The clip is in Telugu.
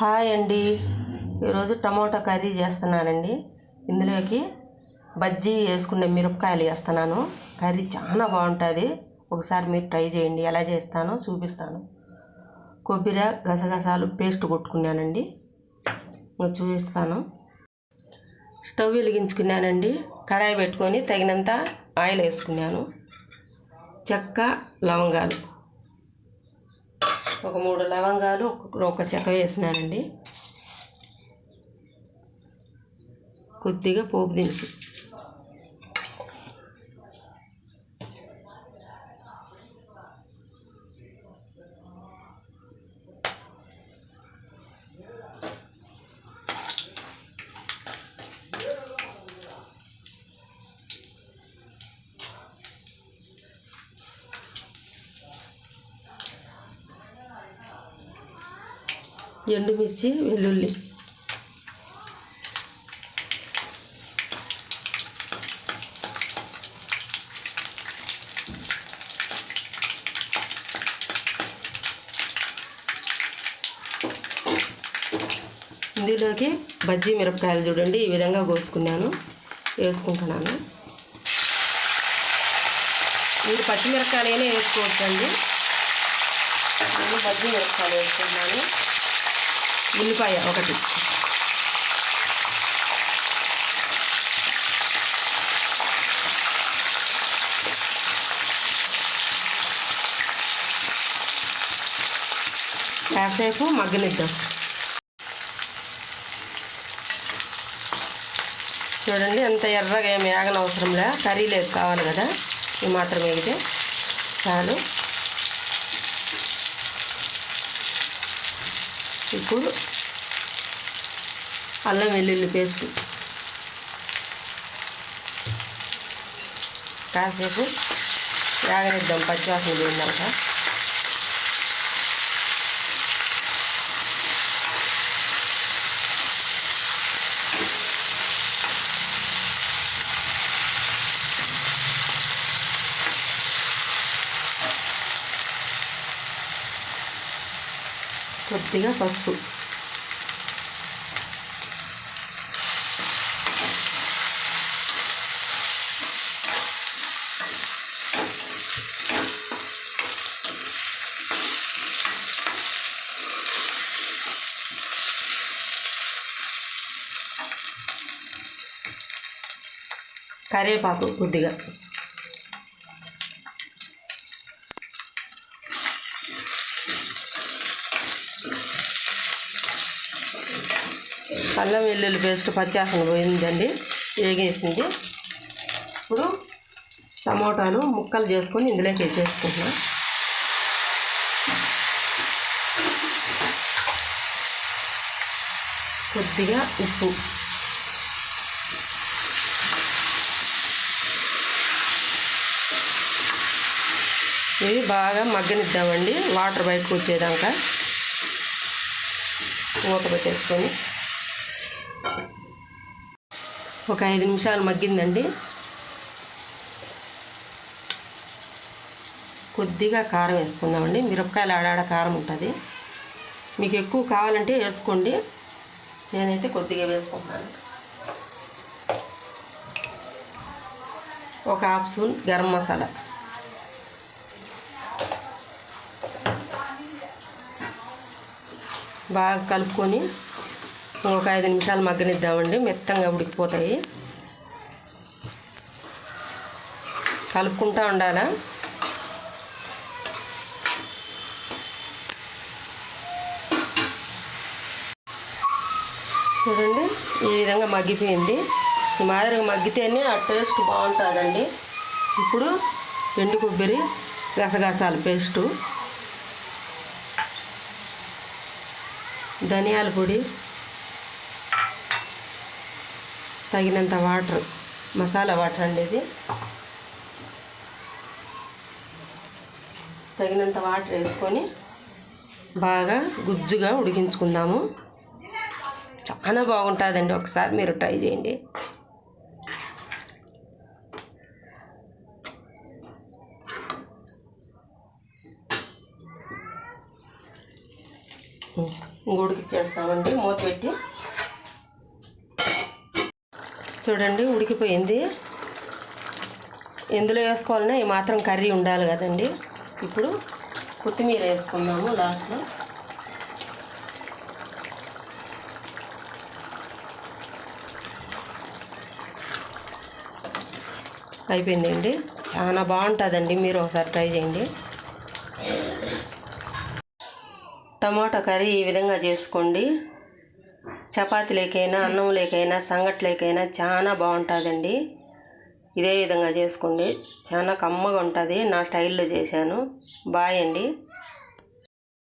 హాయ్ అండి. ఈరోజు టమోటా కర్రీ చేస్తున్నానండి. ఇందులోకి బజ్జీ వేసుకునే మిరపకాయలు వేస్తున్నాను. కర్రీ చాలా బాగుంటుంది. ఒకసారి మీరు ట్రై చేయండి. ఎలా చేస్తానో చూపిస్తాను. కొబ్బరి గసగసాలు పేస్ట్ కొట్టుకున్నానండి. చూపిస్తాను. స్టవ్ వెలిగించుకున్నానండి. కడాయి పెట్టుకొని తగినంత ఆయిల్ వేసుకున్నాను. చెక్క లవంగాలు. ఒక మూడు లవంగాలు ఒక ఒక చెక్క వేసినానండి. కొద్దిగా పోపు దినుసు. ఎండుమిర్చి వెల్లుల్లి. ఇందులోకి బజ్జీ మిరపకాయలు చూడండి ఈ విధంగా కోసుకున్నాను. వేసుకుంటున్నాను. మీరు పచ్చిమిరపకాయలైనా వేసుకోవచ్చండి. నేను బజ్జీ మిరపకాయలు వేసుకుంటున్నాను. ఉల్లిపాయ ఒకటి. కాసేపు మగ్గనిద్దాం. చూడండి ఎంత ఎర్రగా ఏమి ఆగనవసరంలే కర్రీ లేదు కావాలి కదా. ఇవి మాత్రం వేగితే చాలు. ఇప్పుడు అల్లం వెల్లుల్లి పేస్ట్ కాసేపు వేగనిద్దాం పచ్చివాసన పోయిందాక కొద్దిగా పసుపు. కరివేపాకు కొద్దిగా. అల్లం వెల్లుల్లి పేస్ట్ పచ్చాసన పోయిందండి వేగేసింది. ఇప్పుడు టమోటాలు ముక్కలు చేసుకొని ఇందులోకి వేసేసుకుంటున్నాం. కొద్దిగా ఉప్పు. ఇవి బాగా మగ్గనిద్దామండి వాటర్ బయటకు వచ్చేదాకా. మూత పెట్టేసుకొని ఒక ఐదు నిమిషాలు మగ్గిందండి. కొద్దిగా కారం వేసుకుందామండి. మిరపకాయలు ఆడాడ కారం ఉంటుంది. మీకు ఎక్కువ కావాలంటే వేసుకోండి. నేనైతే కొద్దిగా వేసుకుంటున్నాను. ఒక హాఫ్ స్పూన్ గరం మసాలా. బాగా కలుపుకొని ఒక ఐదు నిమిషాలు మగ్గనిద్దామండి. మెత్తంగా ఉడికిపోతాయి. కలుపుకుంటూ ఉండాలా? చూడండి ఈ విధంగా మగ్గిపోయింది. ఈ మాదిరిగా మగ్గితేనే ఆ టేస్ట్ బాగుంటుందండి. ఇప్పుడు ఎండు కొబ్బరి గసగసాల పేస్టు ధనియాల పొడి తగినంత వాటర్ మసాలా వాటర్ అండి ఇది. తగినంత వాటర్ వేసుకొని బాగా గుజ్జుగా ఉడికించుకుందాము. చాలా బాగుంటుందండి ఒకసారి మీరు ట్రై చేయండి. గుడికిచ్చేస్తామండి మూత పెట్టి. చూడండి ఉడికిపోయింది. ఎందులో వేసుకోవాలన్నా ఈ మాత్రం కర్రీ ఉండాలి కదండి. ఇప్పుడు కొత్తిమీర వేసుకుందాము లాస్ట్లో. అయిపోయిందండి. చాలా బాగుంటుందండి. మీరు ఒకసారి ట్రై చేయండి. టమాటా కర్రీ ఈ విధంగా చేసుకోండి. చపాతీ లేకైనా అన్నం లేకైనా సంగట్లేకైనా చాలా బాగుంటుందండి. ఇదే విధంగా చేసుకోండి చాలా కమ్మగా ఉంటుంది నా స్టైల్లో చేశాను. బాయ్ అండి.